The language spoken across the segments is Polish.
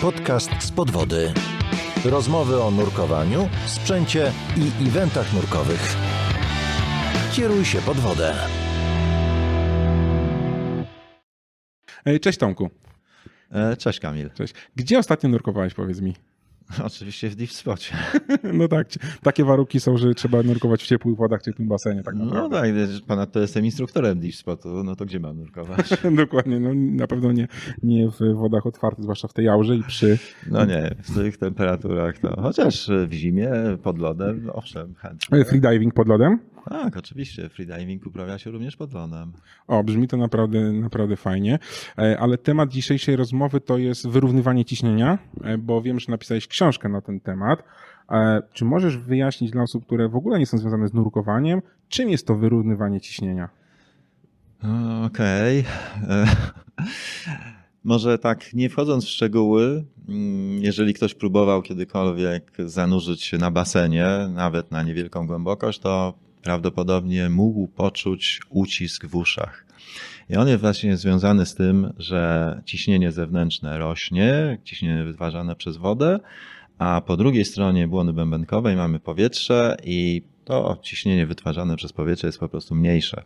Podcast z podwody. Rozmowy o nurkowaniu, sprzęcie i eventach nurkowych. Kieruj się pod wodę. Cześć Tomku. E, Cześć Kamil. Cześć. Gdzie ostatnio nurkowałeś, powiedz mi? Oczywiście w Deep Spocie. No tak, takie warunki są, że trzeba nurkować w ciepłych wodach, w ciepłym basenie tak No tak, ponadto jestem instruktorem Deep Spotu, no to gdzie mam nurkować? Dokładnie, no na pewno nie, nie w wodach otwartych, zwłaszcza w tej aurze i przy... No nie, w tych temperaturach to, chociaż w zimie pod lodem, owszem, chętnie. freediving pod lodem. Tak, oczywiście, freediving uprawia się również pod lodem. O, brzmi to naprawdę, naprawdę fajnie. E, Ale temat dzisiejszej rozmowy to jest wyrównywanie ciśnienia, e, bo wiem, że napisałeś książkę na ten temat. E, Czy możesz wyjaśnić dla osób, które w ogóle nie są związane z nurkowaniem, czym jest to wyrównywanie ciśnienia? Okej. E, Może tak, nie wchodząc w szczegóły, mm, jeżeli ktoś próbował kiedykolwiek zanurzyć się na basenie, nawet na niewielką głębokość, to prawdopodobnie mógł poczuć ucisk w uszach. I on jest właśnie związany z tym, że ciśnienie zewnętrzne rośnie, ciśnienie wytwarzane przez wodę, a po drugiej stronie błony bębenkowej mamy powietrze i to ciśnienie wytwarzane przez powietrze jest po prostu mniejsze.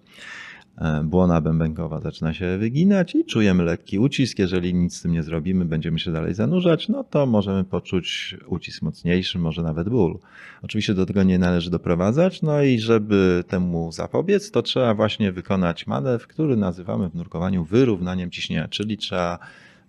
E, Błona bębenkowa zaczyna się wyginać i czujemy lekki ucisk. Jeżeli nic z tym nie zrobimy, będziemy się dalej zanurzać, no to możemy poczuć ucisk mocniejszy, może nawet ból. Oczywiście do tego nie należy doprowadzać, no i żeby temu zapobiec, to trzeba właśnie wykonać manewr, który nazywamy w nurkowaniu wyrównaniem ciśnienia, czyli trzeba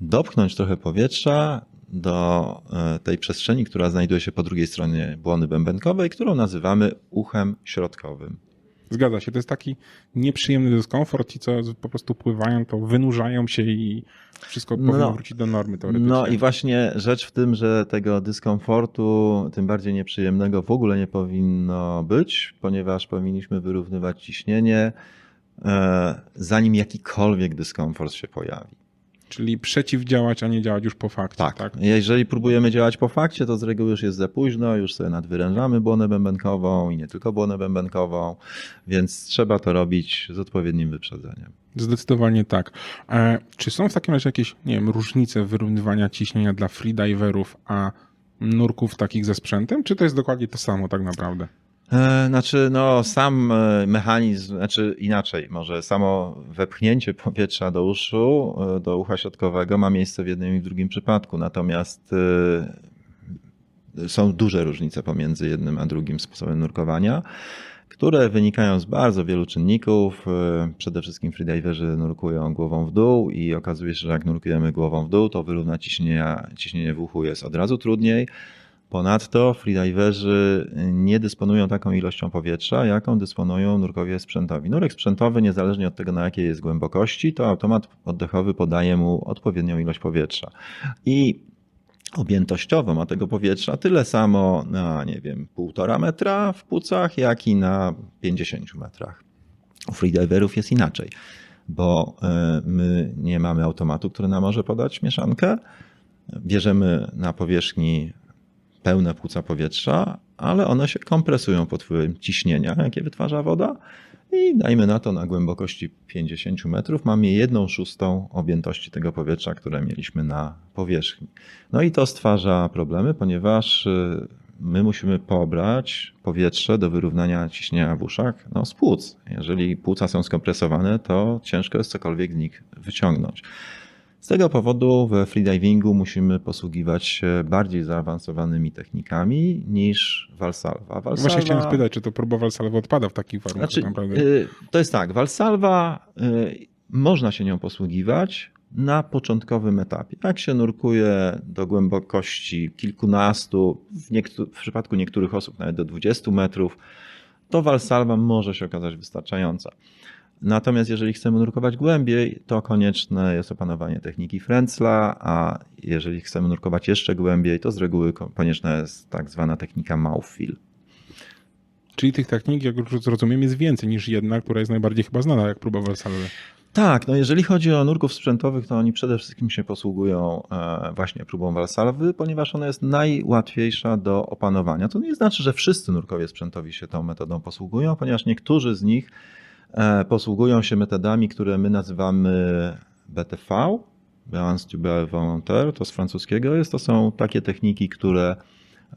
dopchnąć trochę powietrza do e, tej przestrzeni, która znajduje się po drugiej stronie błony bębenkowej, którą nazywamy uchem środkowym. Zgadza się, to jest taki nieprzyjemny dyskomfort. Ci, co po prostu pływają, to wynurzają się i wszystko No. powinno wrócić do normy teoretycznie. No i właśnie rzecz w tym, że tego dyskomfortu, tym bardziej nieprzyjemnego, w ogóle nie powinno być, ponieważ powinniśmy wyrównywać ciśnienie, e, zanim jakikolwiek dyskomfort się pojawi. Czyli przeciwdziałać, a nie działać już po fakcie. Tak. Tak. Jeżeli próbujemy działać po fakcie, to z reguły już jest za późno, już sobie nadwyrężamy błonę bębenkową i nie tylko błonę bębenkową, więc trzeba to robić z odpowiednim wyprzedzeniem. Zdecydowanie tak. E, czy są w takim razie jakieś, nie wiem, różnice wyrównywania ciśnienia dla freediverów, a nurków takich ze sprzętem? Czy to jest dokładnie to samo tak naprawdę? E, Znaczy, no, sam e, mechanizm, znaczy inaczej, może samo wepchnięcie powietrza do uszu, e, do ucha środkowego ma miejsce w jednym i w drugim przypadku, natomiast są duże różnice pomiędzy jednym a drugim sposobem nurkowania, które wynikają z bardzo wielu czynników. Przede wszystkim freediverzy nurkują głową w dół i okazuje się, że jak nurkujemy głową w dół, to wyrównać ciśnienia, ciśnienie w uchu jest od razu trudniej. Ponadto freediverzy nie dysponują taką ilością powietrza, jaką dysponują nurkowie sprzętowi. Nurek sprzętowy, niezależnie od tego, na jakiej jest głębokości, to automat oddechowy podaje mu odpowiednią ilość powietrza. I objętościowo ma tego powietrza tyle samo na, nie wiem, półtora metra w płucach, jak i na 50 metrach. U freediverów jest inaczej, bo e, my nie mamy automatu, który nam może podać mieszankę. Bierzemy na powierzchni pełne płuca powietrza, ale one się kompresują pod wpływem ciśnienia, jakie wytwarza woda. I dajmy na to na głębokości 50 metrów mamy jedną szóstą objętości tego powietrza, które mieliśmy na powierzchni. No i to stwarza problemy, ponieważ y, my musimy pobrać powietrze do wyrównania ciśnienia w uszach no, z płuc. Jeżeli płuca są skompresowane, to ciężko jest cokolwiek z nich wyciągnąć. Z tego powodu we freedivingu musimy posługiwać się bardziej zaawansowanymi technikami niż Valsalva. Valsalva Właśnie chciałem spytać, czy to próba Valsalva odpada w takich warunkach znaczy, naprawdę? y, to jest tak, Valsalva, y, można się nią posługiwać na początkowym etapie. Jak się nurkuje do głębokości kilkunastu, w, niektó- w przypadku niektórych osób nawet do 20 metrów, to Valsalva może się okazać wystarczająca. Natomiast jeżeli chcemy nurkować głębiej, to konieczne jest opanowanie techniki Frenzla, a jeżeli chcemy nurkować jeszcze głębiej, to z reguły ko- konieczna jest tak zwana technika mouthfeel. Czyli tych technik, jak już zrozumiem, jest więcej niż jedna, która jest najbardziej chyba znana, jak próba Valsalva. Tak, no jeżeli chodzi o nurków sprzętowych, to oni przede wszystkim się posługują e, właśnie próbą Valsalwy, ponieważ ona jest najłatwiejsza do opanowania. To nie znaczy, że wszyscy nurkowie sprzętowi się tą metodą posługują, ponieważ niektórzy z nich posługują się metodami, które my nazywamy BTV, balance tubulaire volontaire, to z francuskiego jest, to są takie techniki, które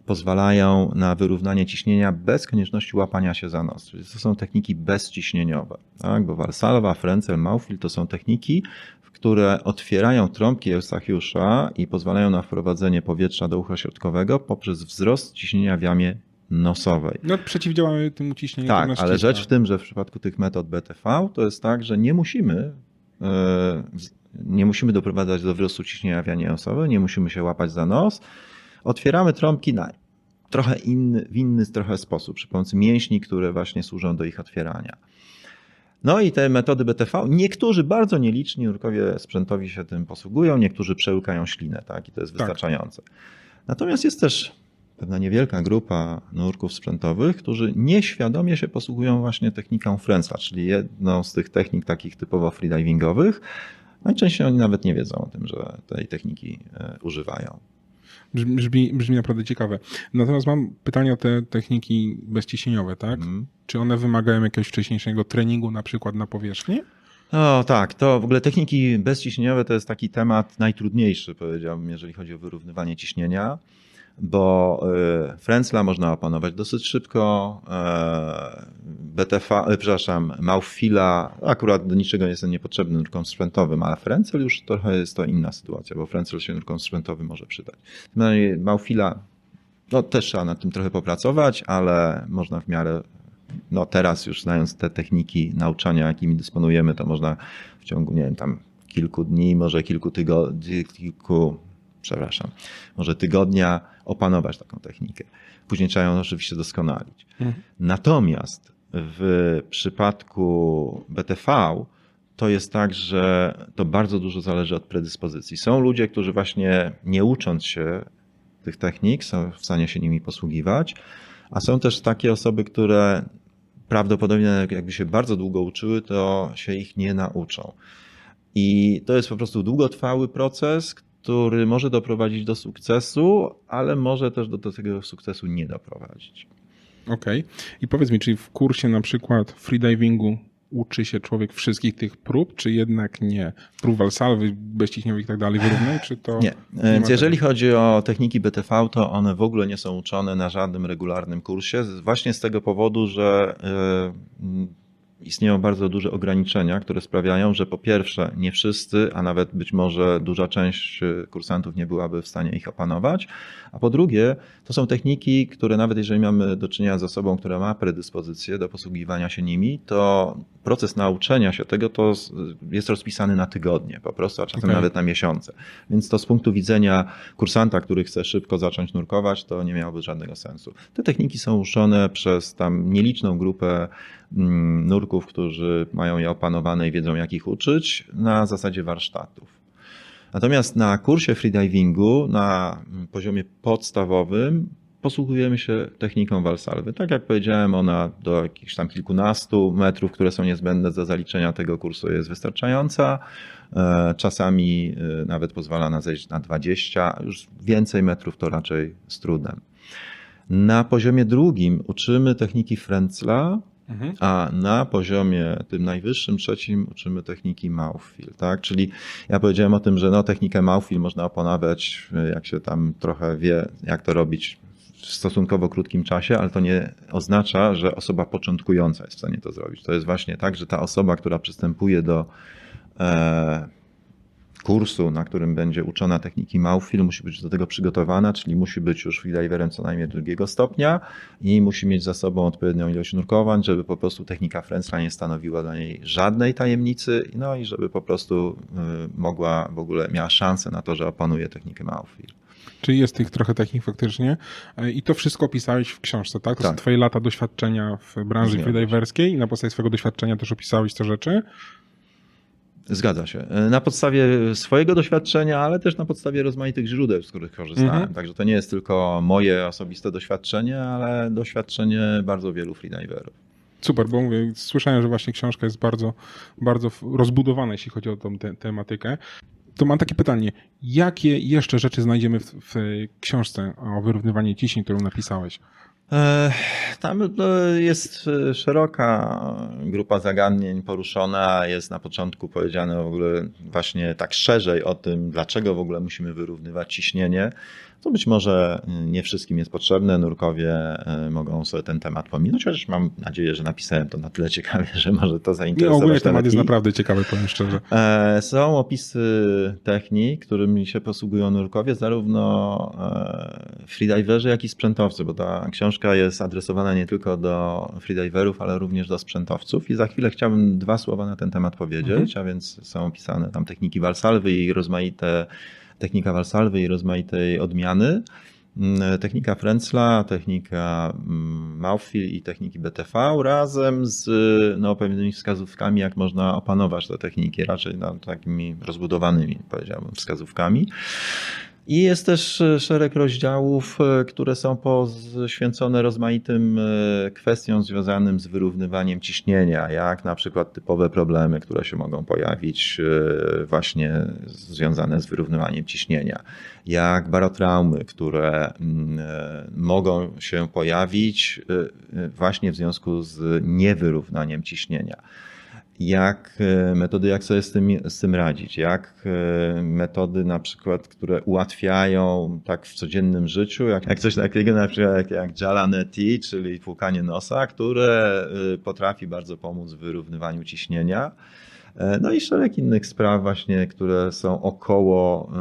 pozwalają na wyrównanie ciśnienia bez konieczności łapania się za nos. To są techniki bezciśnieniowe, tak? bo Valsalva, Frenzel, Maufil to są techniki, które otwierają trąbki Eustachiusza i pozwalają na wprowadzenie powietrza do ucha środkowego poprzez wzrost ciśnienia w jamie nosowej. No przeciwdziałamy temu ciśnieniu. Tak, nas ale rzecz w tym, że w przypadku tych metod BTV to jest tak, że nie musimy e, nie musimy doprowadzać do wzrostu ciśnienia w janie nosowej, nie musimy się łapać za nos. Otwieramy trąbki na trochę inny, w inny trochę sposób, przy pomocy mięśni, które właśnie służą do ich otwierania. No i te metody BTV, niektórzy bardzo nieliczni nurkowie sprzętowi się tym posługują, niektórzy przełykają ślinę, tak, i to jest Tak. wystarczające. Natomiast jest też pewna niewielka grupa nurków sprzętowych, którzy nieświadomie się posługują właśnie techniką Frenzla, czyli jedną z tych technik takich typowo freedivingowych. Najczęściej oni nawet nie wiedzą o tym, że tej techniki e, używają. Brzmi, brzmi, naprawdę ciekawe. Natomiast mam pytanie o te techniki bezciśnieniowe, tak? Mhm. Czy one wymagają jakiegoś wcześniejszego treningu, na przykład na powierzchni? No tak, to w ogóle techniki bezciśnieniowe to jest taki temat najtrudniejszy, powiedziałbym, jeżeli chodzi o wyrównywanie ciśnienia, bo y, Frenzla można opanować dosyć szybko, e, BTV, e, przepraszam, akurat do niczego nie jest niepotrzebny nurkom sprzętowym, ale Frenzel już trochę jest to inna sytuacja, bo Frenzel się nurkom sprzętowym może przydać. I Mauffila, no też trzeba nad tym trochę popracować, ale można w miarę no teraz już znając te techniki nauczania, jakimi dysponujemy, to można w ciągu, nie wiem, tam kilku dni, może kilku tygodni, kilku, przepraszam, może tygodnia opanować taką technikę. Później trzeba ją oczywiście doskonalić. Mhm. Natomiast w przypadku BTV to jest tak, że to bardzo dużo zależy od predyspozycji. Są ludzie, którzy właśnie nie ucząc się tych technik, są w stanie się nimi posługiwać, a są też takie osoby, które prawdopodobnie jakby się bardzo długo uczyły, to się ich nie nauczą. I to jest po prostu długotrwały proces, który może doprowadzić do sukcesu, ale może też do tego sukcesu nie doprowadzić. Okej. I powiedz mi, czy w kursie na przykład freedivingu uczy się człowiek wszystkich tych prób, czy jednak nie? Prób walsalwy, bezciśniowych i tak dalej wyrównań, czy to... Nie. ma Więc jeżeli tego? chodzi o techniki BTV, to one w ogóle nie są uczone na żadnym regularnym kursie, właśnie z tego powodu, że mm, istnieją bardzo duże ograniczenia, które sprawiają, że po pierwsze nie wszyscy, a nawet być może duża część y, kursantów nie byłaby w stanie ich opanować, a po drugie to są techniki, które nawet jeżeli mamy do czynienia z osobą, która ma predyspozycję do posługiwania się nimi, to proces nauczenia się tego to jest rozpisany na tygodnie po prostu, a czasem Okej. nawet na miesiące. Więc to z punktu widzenia kursanta, który chce szybko zacząć nurkować, to nie miałoby żadnego sensu. Te techniki są uczone przez tam nieliczną grupę nurków, którzy mają je opanowane i wiedzą jak ich uczyć na zasadzie warsztatów. Natomiast na kursie freedivingu na mm, poziomie podstawowym posługujemy się techniką walsalwy. Tak jak powiedziałem, ona do jakichś tam kilkunastu metrów, które są niezbędne do zaliczenia tego kursu jest wystarczająca. E, Czasami e, nawet pozwala na zejść na 20, już więcej metrów to raczej z trudem. Na poziomie drugim uczymy techniki Frenzla, Mhm. a na poziomie tym najwyższym, trzecim uczymy techniki Mouthfeel, tak? Czyli ja powiedziałem o tym, że no, technikę Mouthfeel można opanować, jak się tam trochę wie, jak to robić w stosunkowo krótkim czasie, ale to nie oznacza, że osoba początkująca jest w stanie to zrobić. To jest właśnie tak, że ta osoba, która przystępuje do e, kursu, na którym będzie uczona techniki Mouthfeel, musi być do tego przygotowana, czyli musi być już freediverem co najmniej drugiego stopnia i musi mieć za sobą odpowiednią ilość nurkowań, żeby po prostu technika Frenzla nie stanowiła dla niej żadnej tajemnicy, no i żeby po prostu y, mogła w ogóle miała szansę na to, że opanuje technikę Mouthfeel. Czy jest tych trochę takich faktycznie? E, I to wszystko opisałeś w książce, tak? To są Tak. twoje lata doświadczenia w branży freediverskiej i na podstawie swojego doświadczenia też opisałeś te rzeczy? Zgadza się. Na podstawie swojego doświadczenia, ale też na podstawie rozmaitych źródeł, z których korzystałem. Mhm. Także to nie jest tylko moje osobiste doświadczenie, ale doświadczenie bardzo wielu freediverów. Super, bo mówię, słyszałem, że właśnie książka jest bardzo, bardzo rozbudowana, jeśli chodzi o tą te, tematykę. To mam takie pytanie, jakie jeszcze rzeczy znajdziemy w, w książce o wyrównywaniu ciśnień, którą napisałeś? E, Tam no, jest e, szeroka grupa zagadnień poruszona. Jest na początku powiedziane w ogóle właśnie tak szerzej o tym, dlaczego w ogóle musimy wyrównywać ciśnienie. To być może e, nie wszystkim jest potrzebne. Nurkowie e, mogą sobie ten temat pominąć, chociaż mam nadzieję, że napisałem to na tyle ciekawie, że może to Nie, zainteresować. ogólnie temat jest naprawdę ciekawy, powiem szczerze. E, Są opisy technik, którymi się posługują nurkowie, zarówno e, freediverzy, jak i sprzętowcy, bo ta książka jest adresowana nie tylko do freediverów, ale również do sprzętowców. I za chwilę chciałbym dwa słowa na ten temat powiedzieć, a więc są opisane tam techniki Walsalwy i rozmaite technika Walsalwy i rozmaitej odmiany. Mm, Technika Frenzla, technika mm, Mouthfeel i techniki BTV razem z no, pewnymi wskazówkami, jak można opanować te techniki, raczej no, takimi rozbudowanymi, powiedziałbym, wskazówkami. I jest też e, szereg rozdziałów, e, które są poświęcone rozmaitym e, kwestiom związanym z wyrównywaniem ciśnienia, jak na przykład typowe problemy, które się mogą pojawić właśnie związane z wyrównywaniem ciśnienia, jak barotraumy, które mm, mogą się pojawić właśnie w związku z niewyrównaniem ciśnienia jak e, metody, jak sobie z tym, z tym radzić, jak e, metody na przykład, które ułatwiają tak w codziennym życiu, jak, jak coś takiego na przykład jak, jak Jalaneti, czyli płukanie nosa, które e, potrafi bardzo pomóc w wyrównywaniu ciśnienia. E, No i szereg innych spraw właśnie, które są około,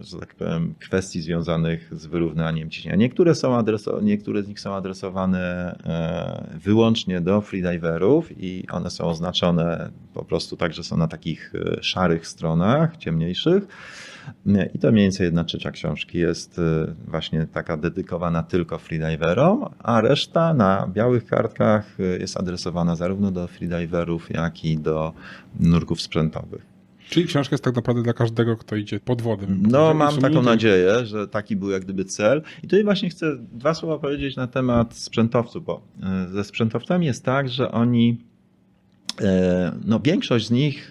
e, że tak powiem, kwestii związanych z wyrównaniem ciśnienia. Niektóre, są adreso- niektóre z nich są adresowane e, wyłącznie do freediverów i one są oznaczone po prostu tak, że są na takich szarych stronach, ciemniejszych. I to mniej więcej jedna trzecia książki jest e, właśnie taka dedykowana tylko freediverom, a reszta na białych kartkach e, jest adresowana zarówno do freediverów, jak i do nurków sprzętowych. Czyli książka jest tak naprawdę dla każdego, kto idzie pod wodę. No, mam taką nadzieję, że taki był jak gdyby cel. I tutaj właśnie chcę dwa słowa powiedzieć na temat sprzętowców, bo e, ze sprzętowcami jest tak, że oni, no większość z nich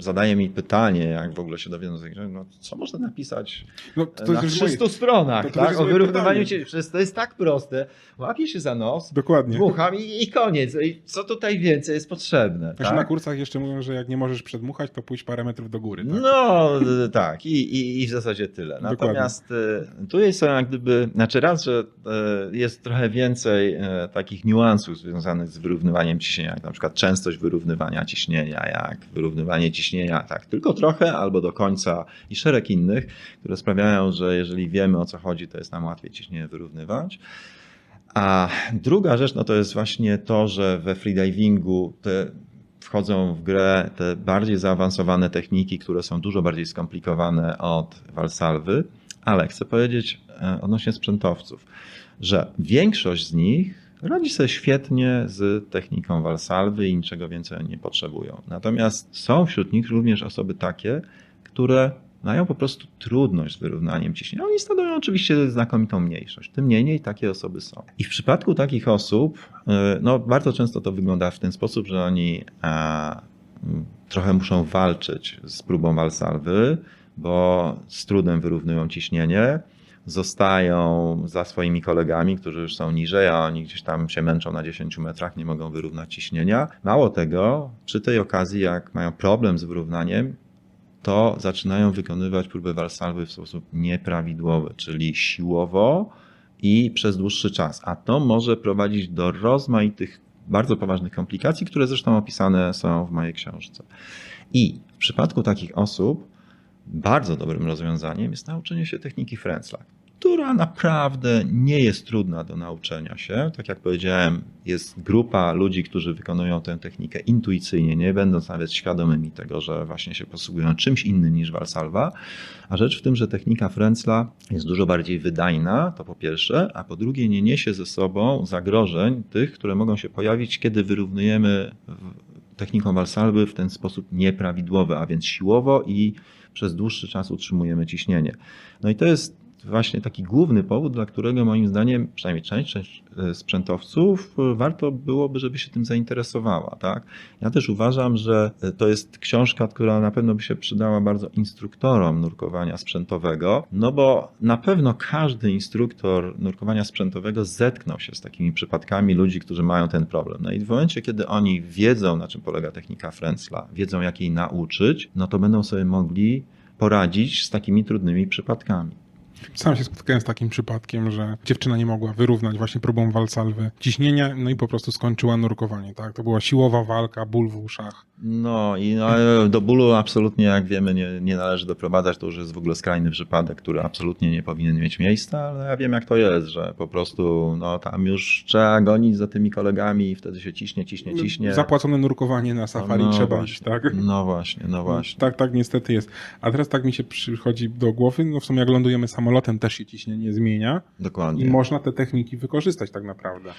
zadaje mi pytanie, jak w ogóle się dowiedzą, no co można napisać No, to, to na jest moje- 300 stronach, to- to tak? o wyrównywaniu. Przecież to jest tak proste. Łapię się za nos, Dokładnie. dmucham i, i koniec. I co tutaj więcej jest potrzebne? Właśnie na Tak? kursach jeszcze mówią, że jak nie możesz przedmuchać, to pójdź parę metrów do góry. Tak? No tak, i, i, i w zasadzie tyle. Dokładnie. Natomiast y, tu jest jak gdyby, znaczy raz, że y, jest trochę więcej y, takich niuansów związanych z wyrównywaniem ciśnienia, jak na przykład częstość wyrównywania ciśnienia, jak wyrównywanie ciśnienia tak tylko trochę albo do końca i szereg innych, które sprawiają, że jeżeli wiemy o co chodzi, to jest nam łatwiej ciśnienie wyrównywać. A druga rzecz, no to jest właśnie to, że we freedivingu te wchodzą w grę te bardziej zaawansowane techniki, które są dużo bardziej skomplikowane od Valsalwy, ale chcę powiedzieć e, odnośnie sprzętowców, że większość z nich radzi sobie świetnie z techniką Valsalwy i niczego więcej nie potrzebują. Natomiast są wśród nich również osoby takie, które mają po prostu trudność z wyrównaniem ciśnienia. Oni stanowią oczywiście znakomitą mniejszość. Tym niemniej takie osoby są. I w przypadku takich osób, y, no bardzo często to wygląda w ten sposób, że oni a, m, trochę muszą walczyć z próbą walsalwy, bo z trudem wyrównują ciśnienie. Zostają za swoimi kolegami, którzy już są niżej, a oni gdzieś tam się męczą na 10 metrach, nie mogą wyrównać ciśnienia. Mało tego, przy tej okazji, jak mają problem z wyrównaniem, to zaczynają wykonywać próbę walsalwy w sposób nieprawidłowy, czyli siłowo i przez dłuższy czas. A to może prowadzić do rozmaitych, bardzo poważnych komplikacji, które zresztą opisane są w mojej książce. I w przypadku takich osób bardzo dobrym rozwiązaniem jest nauczenie się techniki Frenzla, która naprawdę nie jest trudna do nauczenia się. Tak jak powiedziałem, jest grupa ludzi, którzy wykonują tę technikę intuicyjnie, nie będąc nawet świadomymi tego, że właśnie się posługują czymś innym niż Valsalva. A rzecz w tym, że technika Frenzla jest dużo bardziej wydajna, to po pierwsze, a po drugie nie niesie ze sobą zagrożeń tych, które mogą się pojawić, kiedy wyrównujemy techniką Valsalwy w ten sposób nieprawidłowy, a więc siłowo i przez dłuższy czas utrzymujemy ciśnienie. No i to jest właśnie taki główny powód, dla którego moim zdaniem przynajmniej część, część e, sprzętowców e, warto byłoby, żeby się tym zainteresowała. Tak? Ja też uważam, że e, to jest książka, która na pewno by się przydała bardzo instruktorom nurkowania sprzętowego, no bo na pewno każdy instruktor nurkowania sprzętowego zetknął się z takimi przypadkami ludzi, którzy mają ten problem. No i w momencie, kiedy oni wiedzą, na czym polega technika Frenzla, wiedzą, jak jej nauczyć, no to będą sobie mogli poradzić z takimi trudnymi przypadkami. Sam się spotkałem z takim przypadkiem, że dziewczyna nie mogła wyrównać właśnie próbą walsalwy ciśnienia, no i po prostu skończyła nurkowanie, tak? To była siłowa walka, ból w uszach. No i no, do bólu absolutnie, jak wiemy, nie, nie należy doprowadzać. To już jest w ogóle skrajny przypadek, który absolutnie nie powinien mieć miejsca, ale ja wiem, jak to jest, że po prostu no, tam już trzeba gonić za tymi kolegami i wtedy się ciśnie, ciśnie, ciśnie. Zapłacone nurkowanie na safari No trzeba właśnie. iść, tak? No właśnie, no właśnie. Tak, tak niestety jest. A teraz tak mi się przychodzi do głowy, no w sumie jak lądujemy samolotem też się ciśnienie zmienia i Dokładnie. można te techniki wykorzystać tak naprawdę.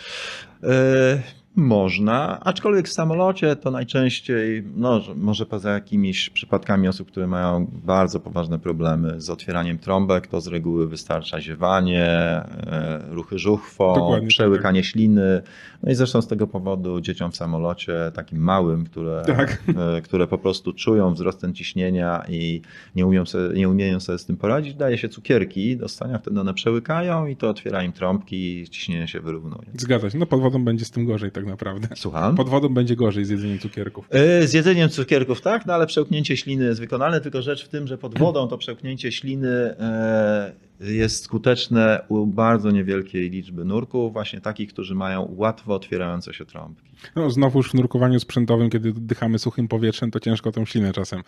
E, Można, aczkolwiek w samolocie to najczęściej, no że- może poza jakimiś przypadkami osób, które mają bardzo poważne problemy z otwieraniem trąbek, to z reguły wystarcza ziewanie, e, ruchy żuchwą, Dokładnie, przełykanie śliny. No i zresztą z tego powodu dzieciom w samolocie, takim małym, które, Tak. e, które po prostu czują wzrost ciśnienia i nie, umieją sobie, nie umieją sobie z tym poradzić, daje się cukierki do stania, wtedy one przełykają i to otwiera im trąbki i ciśnienie się wyrównuje. Zgadza się. No pod wodą będzie z tym gorzej tak naprawdę. Słucham? Pod wodą będzie gorzej z jedzeniem cukierków. E, Z jedzeniem cukierków tak, no ale przełknięcie śliny jest wykonane, tylko rzecz w tym, że pod wodą to przełknięcie śliny e, jest skuteczne u bardzo niewielkiej liczby nurków, właśnie takich, którzy mają łatwo otwierające się trąbki. No znowuż w nurkowaniu sprzętowym, kiedy oddychamy suchym powietrzem, to ciężko tą ślinę czasem.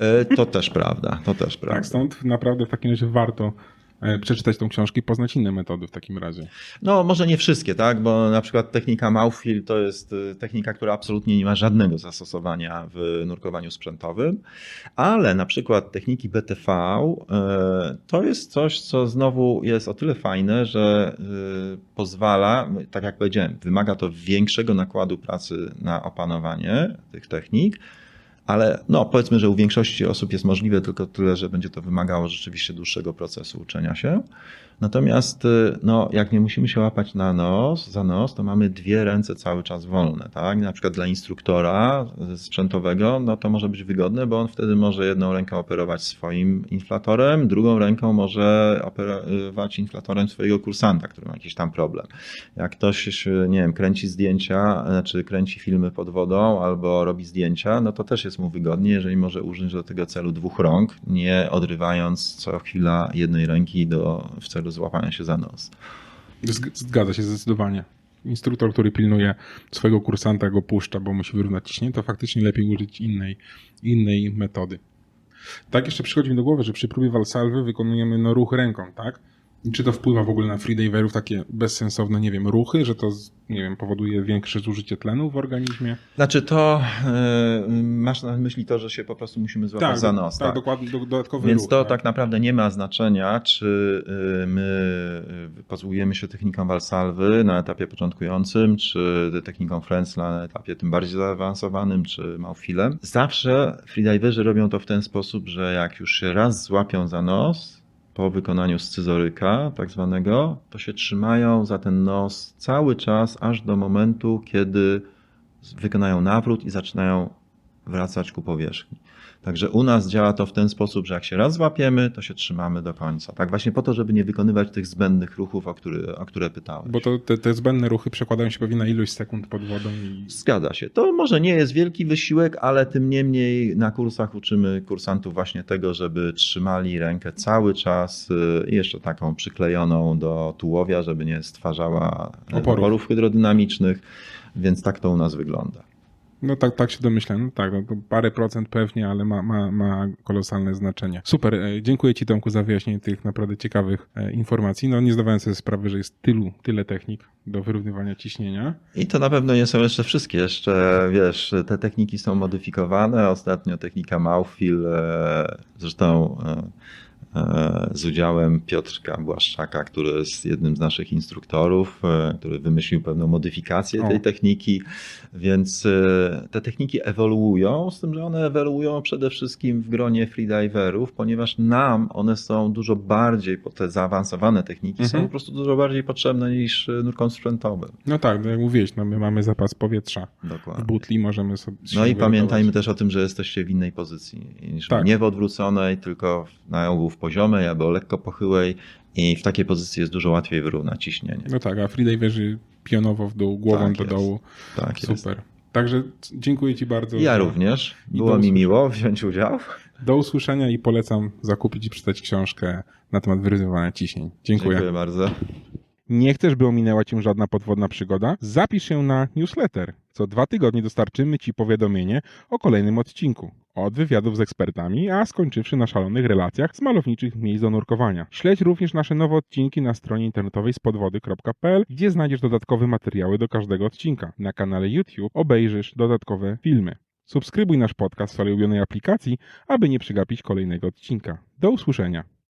E, To też prawda, to też prawda. Tak, stąd naprawdę w takim razie warto przeczytać tą książkę i poznać inne metody w takim razie. No, może nie wszystkie, tak? Bo na przykład technika Mouthfeel to jest y, technika, która absolutnie nie ma żadnego zastosowania w nurkowaniu sprzętowym, ale na przykład techniki BTV y, to jest coś, co znowu jest o tyle fajne, że y, pozwala, tak jak powiedziałem, wymaga to większego nakładu pracy na opanowanie tych technik. Ale no, powiedzmy, że u większości osób jest możliwe tylko tyle, że będzie to wymagało rzeczywiście dłuższego procesu uczenia się. Natomiast y, no, jak nie musimy się łapać na nos, za nos, to mamy dwie ręce cały czas wolne. Tak? Na przykład dla instruktora y, sprzętowego no, to może być wygodne, bo on wtedy może jedną ręką operować swoim inflatorem, drugą ręką może operować inflatorem swojego kursanta, który ma jakiś tam problem. Jak ktoś, y, nie wiem, kręci zdjęcia, znaczy kręci filmy pod wodą albo robi zdjęcia, no to też jest mu wygodnie, jeżeli może użyć do tego celu dwóch rąk, nie odrywając co chwila jednej ręki do, w celu złapania się za nos. Zg- Zgadza się zdecydowanie. Instruktor, który pilnuje swojego kursanta, go puszcza, bo musi wyrównać ciśnienie, to faktycznie lepiej użyć innej, innej metody. Tak jeszcze przychodzi mi do głowy, że przy próbie walsalwy wykonujemy no, ruch ręką, tak? I czy to wpływa w ogóle na freediverów takie bezsensowne, nie wiem, ruchy, że to, nie wiem, powoduje większe zużycie tlenu w organizmie? Znaczy to, y, masz na myśli to, że się po prostu musimy złapać za nos. tak, dokładnie, do, dodatkowy Więc ruch. to tak naprawdę nie ma znaczenia, czy y, my y, posługujemy się techniką Valsalwy na etapie początkującym, czy techniką Frenzla na etapie tym bardziej zaawansowanym, czy Małfilem. Zawsze freediverzy robią to w ten sposób, że jak już się raz złapią za nos, po wykonaniu scyzoryka tak zwanego, to się trzymają za ten nos cały czas, aż do momentu, kiedy wykonają nawrót i zaczynają wracać ku powierzchni. Także u nas działa to w ten sposób, że jak się raz złapiemy, to się trzymamy do końca. Tak właśnie po to, żeby nie wykonywać tych zbędnych ruchów, o, który, o które pytałeś. Bo to, te, te zbędne ruchy przekładają się pewnie na ilość sekund pod wodą i Zgadza się. To może nie jest wielki wysiłek, ale tym niemniej na kursach uczymy kursantów właśnie tego, żeby trzymali rękę cały czas y, i jeszcze taką przyklejoną do tułowia, żeby nie stwarzała Oporów. oporów hydrodynamicznych, więc tak to u nas wygląda. No tak, tak się domyślam. No tak, no parę procent pewnie, ale ma, ma, ma kolosalne znaczenie. Super, e, dziękuję Ci Tomku za wyjaśnienie tych naprawdę ciekawych e, informacji. No nie zdawałem sobie sprawy, że jest tylu, tyle technik do wyrównywania ciśnienia. I to na pewno nie są jeszcze wszystkie. Jeszcze, wiesz, te techniki są modyfikowane. Ostatnio technika Mouthfeel, e, zresztą z udziałem Piotrka Błaszczaka, który jest jednym z naszych instruktorów, e, który wymyślił pewną modyfikację O. tej techniki, więc e, te techniki ewoluują, z tym, że one ewoluują przede wszystkim w gronie freediverów, ponieważ nam one są dużo bardziej, bo te zaawansowane techniki są Mhm. po prostu dużo bardziej potrzebne niż e, nurkom sprzętowym. No tak, no jak mówiłeś, no my mamy zapas powietrza. W Dokładnie. butli możemy sobie No i pamiętajmy też o tym, że jesteście w innej pozycji. niż Tak. Nie w odwróconej, tylko w- na ogół w poziomej albo lekko pochyłej i w takiej pozycji jest dużo łatwiej wyrównać ciśnienie. No tak, a freediverzy pionowo w dół, głową Tak do jest. dołu. Tak jest. Super. Także c- dziękuję Ci bardzo. Ja za- również. Było mi miło wziąć udział. Do usłyszenia i polecam zakupić i przeczytać książkę na temat wyryzywania ciśnień. Dziękuję. Dziękuję bardzo. Nie chcesz, by ominęła Cię żadna podwodna przygoda? Zapisz się na newsletter. Co dwa tygodnie dostarczymy Ci powiadomienie o kolejnym odcinku. Od wywiadów z ekspertami, a skończywszy na szalonych relacjach z malowniczych miejsc do nurkowania. Śledź również nasze nowe odcinki na stronie internetowej spodwody.pl, gdzie znajdziesz dodatkowe materiały do każdego odcinka. Na kanale YouTube obejrzysz dodatkowe filmy. Subskrybuj nasz podcast w swojej ulubionej aplikacji, aby nie przegapić kolejnego odcinka. Do usłyszenia.